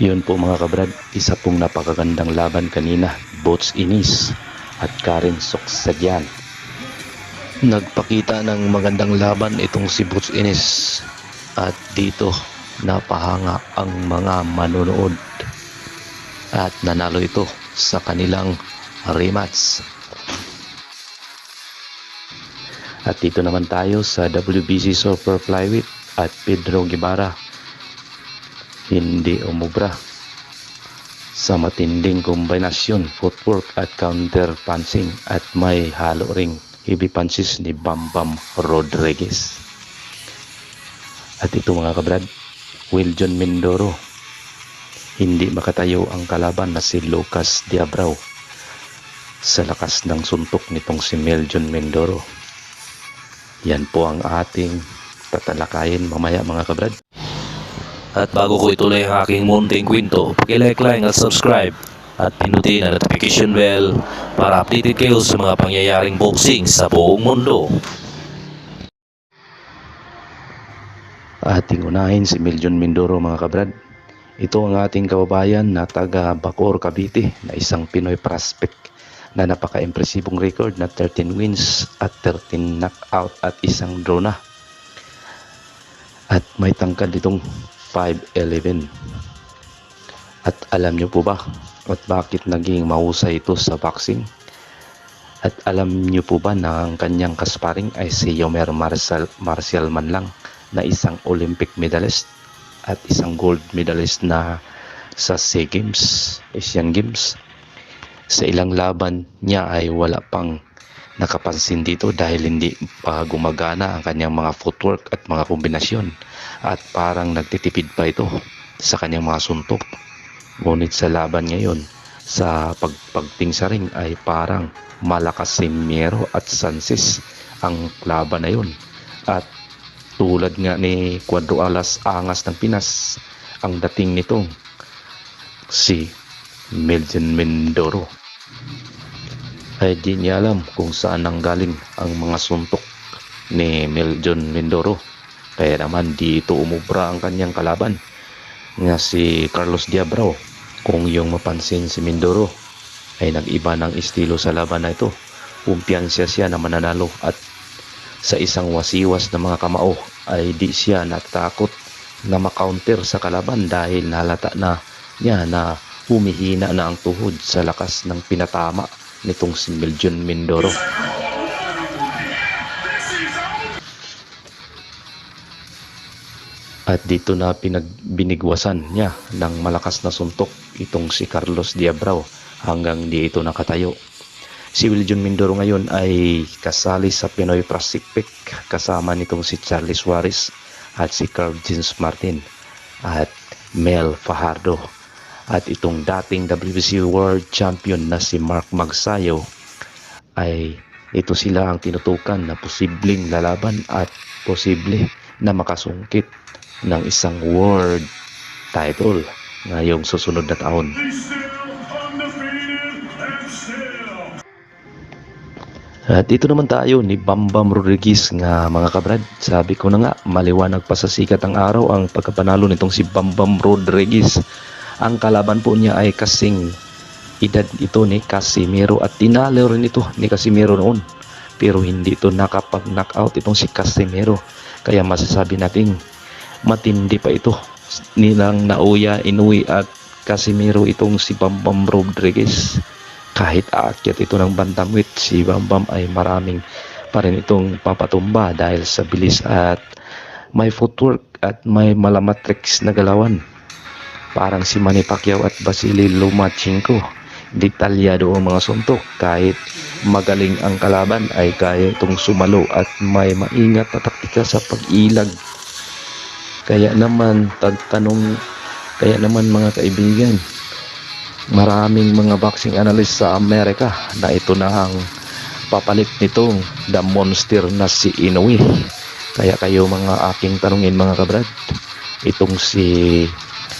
Yun po mga kabrad, isa pong napakagandang laban kanina, Boats Inis at Karen Soksagyan. Nagpakita ng magandang laban itong si Boats Inis at dito napahanga ang mga manonood at nanalo ito sa kanilang rematch. At dito naman tayo sa WBC Super Flyweight at Pedro Guevara hindi umubra sa matinding kombinasyon footwork at counter punching at may halo ring heavy punches ni Bam Bam Rodriguez. At ito mga kabrad, Wiljon Mindoro. Hindi makatayo ang kalaban na si Lucas Diabrao sa lakas ng suntok nitong si Meljon Mindoro. Yan po ang ating tatalakayin mamaya mga kabrad. At bago ko ituloy ang aking munting kwento, like, like at subscribe at pinutin ang notification bell para updated kayo sa mga pangyayaring boxing sa buong mundo. Ating unahin si Miljon Mindoro mga kabrad. Ito ang ating kababayan na taga Bacoor, Cavite na isang Pinoy prospect na napaka-impresibong record na 13 wins at 13 knockout at isang draw na. At may tangkad itong 5'11". At alam nyo po ba at bakit naging mahusay ito sa boxing? At alam niyo po ba na ang kanyang kasparing ay si Yomer Marcial, Marcial man lang na isang Olympic medalist at isang gold medalist na sa SEA Games, Asian Games. Sa ilang laban niya ay wala pang nakapansin dito dahil hindi pa gumagana ang kanyang mga footwork at mga kombinasyon at parang nagtitipid pa ito sa kanyang mga suntok. Ngunit sa laban ngayon, sa pagpagting sa ring ay parang malakas si Miero at Sansis ang laban na yun. At tulad nga ni Cuadro Alas Angas ng Pinas, ang dating nitong si Melvin Mindoro. Ay di niya alam kung saan nanggaling ang mga suntok ni Meljon Mindoro. Kaya naman dito umubra ang kanyang kalaban nga si Carlos Diabrao. Kung yung mapansin si Mindoro ay nag-iba ng estilo sa laban na ito. Kumpiyansya siya na mananalo at sa isang wasiwas na mga kamao ay di siya natakot na makounter sa kalaban dahil nalata na niya na humihina na ang tuhod sa lakas ng pinatama nitong si Meljon Mindoro. At dito na pinagbinigwasan niya ng malakas na suntok itong si Carlos Diabrao hanggang di ito nakatayo. Si Wiljon Mindoro ngayon ay kasali sa Pinoy Pacific kasama nitong si Charlie Suarez at si Carl James Martin at Mel Fajardo at itong dating WBC World Champion na si Mark Magsayo ay ito sila ang tinutukan na posibleng lalaban at posible na makasungkit ng isang world title ngayong susunod na taon. At dito naman tayo ni Bambam Rodriguez nga mga kabrad. Sabi ko na nga, maliwanag pa sa sikat ang araw ang pagkapanalo nitong si Bambam Rodriguez. Ang kalaban po niya ay kasing edad ito ni Casimiro at tinalo rin ito ni Casimiro noon. Pero hindi ito nakapag-knockout itong si Casimiro. Kaya masasabi nating matindi pa ito nilang Nauya Inui at Casimiro itong si Bambam Rodriguez kahit aakyat ito ng bantamwit si Bambam ay maraming pa rin itong papatumba dahil sa bilis at may footwork at may malamatrix na galawan parang si Manny Pacquiao at Vasily Lomachenko. Detalyado ang mga suntok. Kahit magaling ang kalaban ay kaya itong sumalo at may maingat na taktika sa pag-ilag. Kaya naman tagtanong kaya naman mga kaibigan maraming mga boxing analyst sa Amerika na ito na ang papalit nitong the monster na si Inoue. Kaya kayo mga aking tanungin mga kabrad, itong si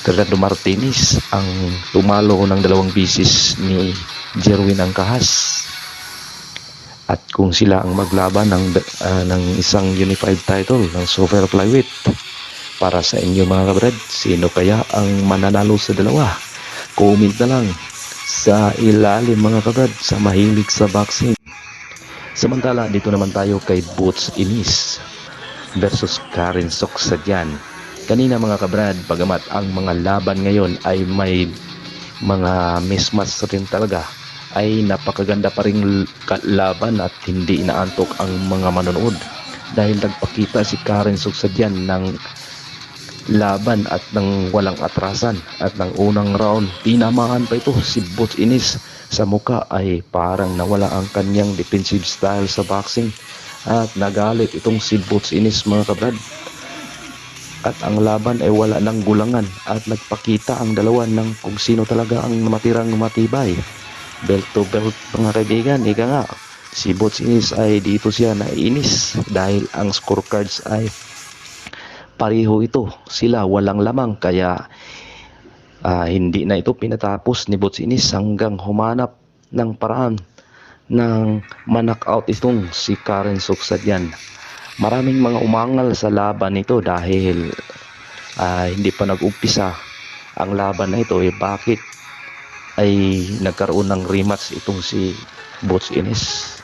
Fernando Martinez ang tumalo ng dalawang bisis ni Jerwin Angkahas. At kung sila ang maglaban ng, ah, ng isang unified title ng super flyweight, Para sa inyo mga kabrad, sino kaya ang mananalo sa dalawa? Comment na lang sa ilalim mga kabrad sa mahilig sa boxing. Samantala, dito naman tayo kay Boots Inis versus Karen Soksadyan. Kanina mga kabrad, bagamat ang mga laban ngayon ay may mga mismatch rin talaga, ay napakaganda pa rin laban at hindi inaantok ang mga manonood. Dahil nagpakita si Karen Soksadyan ng laban at ng walang atrasan at ng unang round. Tinamaan pa ito si Butch Inis. Sa muka ay parang nawala ang kanyang defensive style sa boxing. At nagalit itong si Butch Inis mga kabrad at ang laban ay wala ng gulangan at nagpakita ang dalawa ng kung sino talaga ang matirang matibay. Belt to belt mga kaibigan ika nga. Si Butch Inis ay dito siya naiinis dahil ang scorecards ay pareho ito. Sila walang lamang kaya ah, hindi na ito pinatapos ni Butch Inis hanggang humanap ng paraan ng manak out itong si Karen Suksadyan maraming mga umangal sa laban nito dahil ah, hindi pa nag-umpisa ang laban na ito. Eh bakit ay nagkaroon ng rematch itong si Butch Inis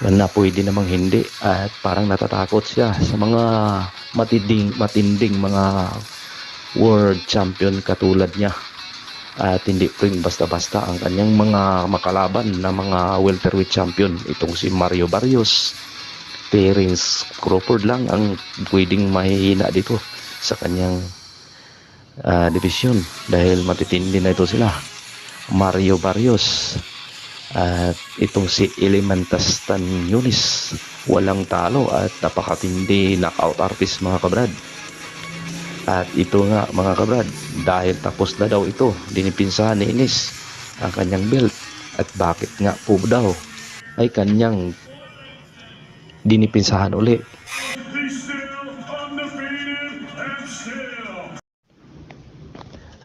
na pwede namang hindi. At parang natatakot siya sa mga matinding matinding mga world champion katulad niya. At hindi rin basta-basta ang kanyang mga makalaban na mga welterweight champion. Itong si Mario Barrios Terence Crawford lang ang pwedeng mahihina dito sa kanyang ah, division dahil matitindi na ito sila. Mario Barrios at itong si Elementas Tan Yunis. Walang talo at napakatindi knockout artist mga kabrad. At ito nga mga kabrad dahil tapos na daw ito dinipinsahan ni Inis ang kanyang belt. At bakit nga po daw ay kanyang dinipinsahan uli